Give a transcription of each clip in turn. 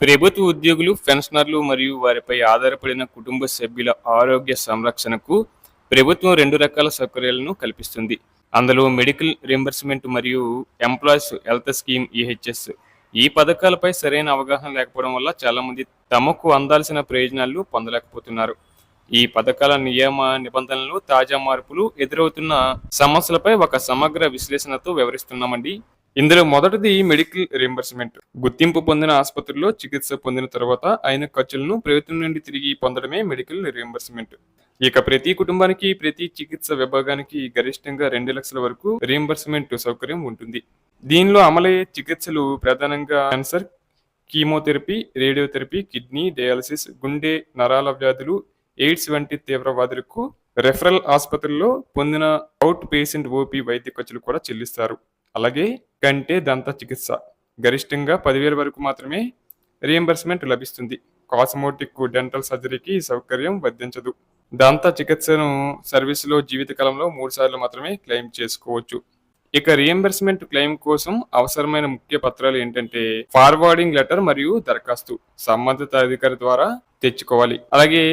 ప్రభుత్వ ఉద్యోగులు పెన్షనర్లు మరియు వారిపై ఆధారపడిన కుటుంబ సభ్యుల ఆరోగ్య సంరక్షణకు ప్రభుత్వం రెండు రకాల సౌకర్యాలను కల్పిస్తుంది. అందులో మెడికల్ రింబర్స్మెంట్ మరియు ఎంప్లాయీస్ హెల్త్ స్కీమ్ ఈహెచ్ఎస్. ఈ పథకాలపై సరైన అవగాహన లేకపోవడం వల్ల చాలామంది తమకు అందాల్సిన ప్రయోజనాలు పొందలేకపోతున్నారు. ఈ పథకాల నియమ నిబంధనలు తాజా మార్పులు ఎదురవుతున్న సమస్యలపై ఒక సమగ్ర విశ్లేషణతో వివరిస్తున్నామండి ఇందులో మొదటిది మెడికల్ రింబర్స్మెంట్ గుర్తింపు పొందిన ఆసుపత్రిలో చికిత్స పొందిన తర్వాత అయిన ఖర్చులను ప్రభుత్వం నుండి తిరిగి పొందడమే మెడికల్ రింబర్స్మెంట్ ఇక ప్రతి కుటుంబానికి ప్రతి చికిత్స విభాగానికి గరిష్టంగా రెండు లక్షల వరకు రీంబర్స్మెంట్ సౌకర్యం ఉంటుంది. దీనిలో అమలయ్యే చికిత్సలు ప్రధానంగా cancer chemotherapy radiotherapy kidney dialysis గుండె నరాల వ్యాధులు ఎయిడ్స్ వంటి తీవ్రవాదులకు రెఫరల్ ఆసుపత్రుల్లో పొందిన అవుట్ పేషెంట్ ఓపీ వైద్య ఖర్చులు కూడా చెల్లిస్తారు. అలాగే కంటే దంత చికిత్స. గరిష్టంగా పదివేల వరకు మాత్రమే రియంబర్స్మెంట్ లభిస్తుంది. కాస్మోటిక్ డెంటల్ సర్జరీకి సౌకర్యం వర్ధించదు దంత చికిత్సను సర్వీసులో జీవితకాలంలో మూడు సార్లు మాత్రమే క్లెయిమ్ చేసుకోవచ్చు. ఇక రియంబర్స్మెంట్ క్లెయిమ్ కోసం అవసరమైన ముఖ్య పత్రాలు ఏంటంటే ఫార్వర్డింగ్ లెటర్ మరియు దరఖాస్తు సంబంధిత అధికారి ద్వారా తెచ్చుకోవాలి. అలాగే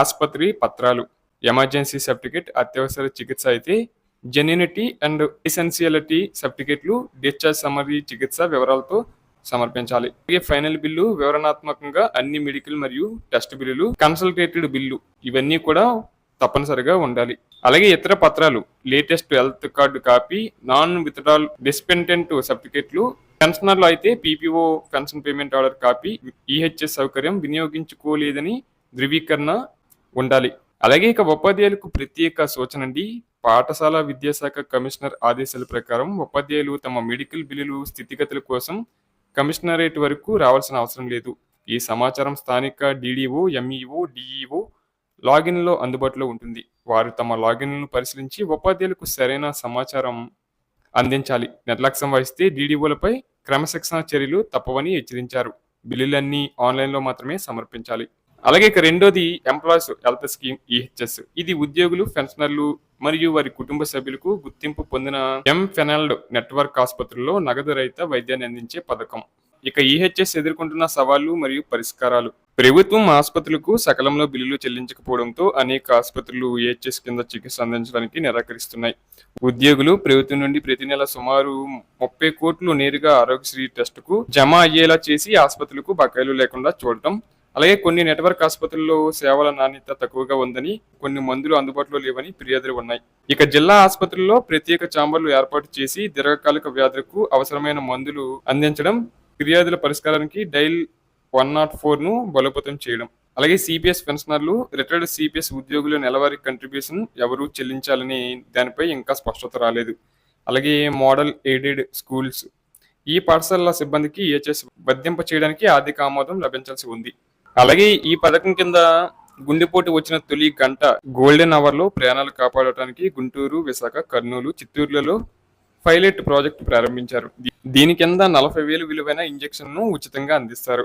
ఆసుపత్రి పత్రాలు ఎమర్జెన్సీ సర్టిఫికేట్ అత్యవసర చికిత్స అయితే జెన్యునిటీ అండ్ ఎసెన్షియాలిటీ సర్టిఫికేట్లు డిశ్చార్జ్ సమరీ చికిత్స వివరాలతో సమర్పించాలి. అలాగే ఫైనల్ బిల్లు వివరణాత్మకంగా అన్ని మెడికల్ మరియు టెస్ట్ బిల్లులు కన్సల్టేటెడ్ బిల్లు ఇవన్నీ కూడా తప్పనిసరిగా ఉండాలి. అలాగే ఇతర పత్రాలు latest health card copy non withdrawal dependent సర్టిఫికేట్లు పెన్షనర్లు అయితే PPO pension payment order copy EHS సౌకర్యం వినియోగించుకోలేదని ధృవీకరణ ఉండాలి. అలాగే ఇక ఉపాధ్యాయులకు ప్రత్యేక సూచన అండి. పాఠశాల విద్యాశాఖ కమిషనర్ ఆదేశాల ప్రకారం ఉపాధ్యాయులు తమ మెడికల్ బిల్లులు స్థితిగతుల కోసం కమిషనరేట్ వరకు రావాల్సిన అవసరం లేదు. ఈ సమాచారం స్థానిక డీడీఓ ఎంఈఓ డిఈఓ లాగిన్లో అందుబాటులో ఉంటుంది. వారు తమ లాగిన్లను పరిశీలించి ఉపాధ్యాయులకు సరైన సమాచారం అందించాలి. నిర్లక్ష్యం వహిస్తే డీడీఓలపై క్రమశిక్షణ చర్యలు తప్పవని హెచ్చరించారు. బిల్లులన్నీ ఆన్లైన్లో మాత్రమే సమర్పించాలి. అలాగే ఇక రెండోది ఎంప్లాయీస్ హెల్త్ స్కీమ్ ఈహెచ్ఎస్ ఇది ఉద్యోగులు పెన్షనర్లు మరియు వారి కుటుంబ సభ్యులకు గుర్తింపు పొందిన ఎం ఫెనల్డ్ నెట్వర్క్ ఆసుపత్రుల్లో నగదు రహిత వైద్యాన్ని అందించే పథకం. ఇక ఈహెచ్ఎస్ ఎదుర్కొంటున్న సవాళ్ళు మరియు పరిష్కారాలు. ప్రభుత్వం ఆసుపత్రులకు సకాలంలో బిల్లులు చెల్లించకపోవడంతో అనేక ఆసుపత్రులు ఈహెచ్ఎస్ కింద చికిత్స అందించడానికి నిరాకరిస్తున్నాయి. ఉద్యోగులు ప్రభుత్వం నుండి ప్రతి నెల సుమారు ముప్పై కోట్లు నేరుగా ఆరోగ్యశ్రీ టెస్టుకు జమ అయ్యేలా చేసి ఆసుపత్రులకు బకాయిలు లేకుండా చూడటం అలాగే కొన్ని నెట్వర్క్ ఆసుపత్రుల్లో సేవల నాణ్యత తక్కువగా ఉందని కొన్ని మందులు అందుబాటులో లేవని ఫిర్యాదులు ఉన్నాయి. ఇక జిల్లా ఆసుపత్రుల్లో ప్రత్యేక ఛాంబర్లు ఏర్పాటు చేసి దీర్ఘకాలిక వ్యాధులకు అవసరమైన మందులు అందించడం ఫిర్యాదుల పరిష్కారానికి డైల్ వన్ నాట్ ఫోర్ను బలోపేతం చేయడం. అలాగే సిపిఎస్ పెన్షనర్లు రిటైర్డ్ సిపిఎస్ ఉద్యోగుల నెలవారీ కంట్రిబ్యూషన్ ఎవరు చెల్లించాలని దానిపై ఇంకా స్పష్టత రాలేదు. అలాగే మోడల్ ఎయిడెడ్ స్కూల్స్. ఈ పాఠశాలల సిబ్బందికి ఏచెస్ వర్ధింప చేయడానికి ఆర్థిక ఆమోదం లభించాల్సి ఉంది. అలాగే ఈ పథకం కింద గుండెపోటు వచ్చిన తొలి గంట గోల్డెన్ అవర్లో కాపాడటానికి గుంటూరు విశాఖ కర్నూలు చిత్తూరులలో పైలట్ ప్రాజెక్ట్ ప్రారంభించారు. దీని కింద నలభై వేలు విలువైన ఇంజెక్షన్ను ఉచితంగా అందిస్తారు.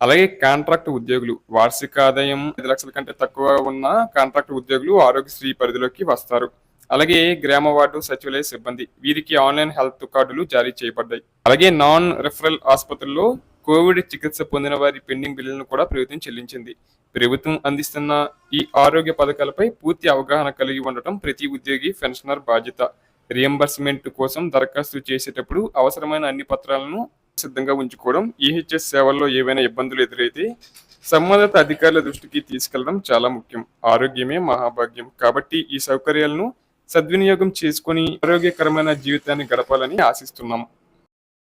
అలాగే కాంట్రాక్ట్ ఉద్యోగులు వార్షిక ఆదాయం ఐదు లక్షల కంటే తక్కువ ఉన్న కాంట్రాక్ట్ ఉద్యోగులు ఆరోగ్యశ్రీ పరిధిలోకి వస్తారు. అలాగే గ్రామ వార్డు సచివాలయ సిబ్బంది వీరికి ఆన్లైన్ హెల్త్ కార్డులు జారీ చేయబడ్డాయి. అలాగే నాన్ రెఫరల్ ఆసుపత్రుల్లో కోవిడ్ చికిత్స పొందిన వారి పెండింగ్ బిల్లులను కూడా ప్రభుత్వం చెల్లించింది. ప్రభుత్వం అందిస్తున్న ఈ ఆరోగ్య పథకాలపై పూర్తి అవగాహన కలిగి ఉండటం ప్రతి ఉద్యోగి పెన్షనర్ బాధ్యత. రియంబర్స్మెంట్ కోసం దరఖాస్తు చేసేటప్పుడు అవసరమైన అన్ని పత్రాలను సిద్ధంగా ఉంచుకోవడం ఈహెచ్ఎస్ సేవల్లో ఏవైనా ఇబ్బందులు ఎదురైతే సంబంధిత అధికారుల దృష్టికి తీసుకెళ్ళడం చాలా ముఖ్యం. ఆరోగ్యమే మహాభాగ్యం. కాబట్టి ఈ సౌకర్యాలను సద్వినియోగం చేసుకొని ఆరోగ్యకరమైన జీవితాన్ని గడపాలని ఆశిస్తున్నాం.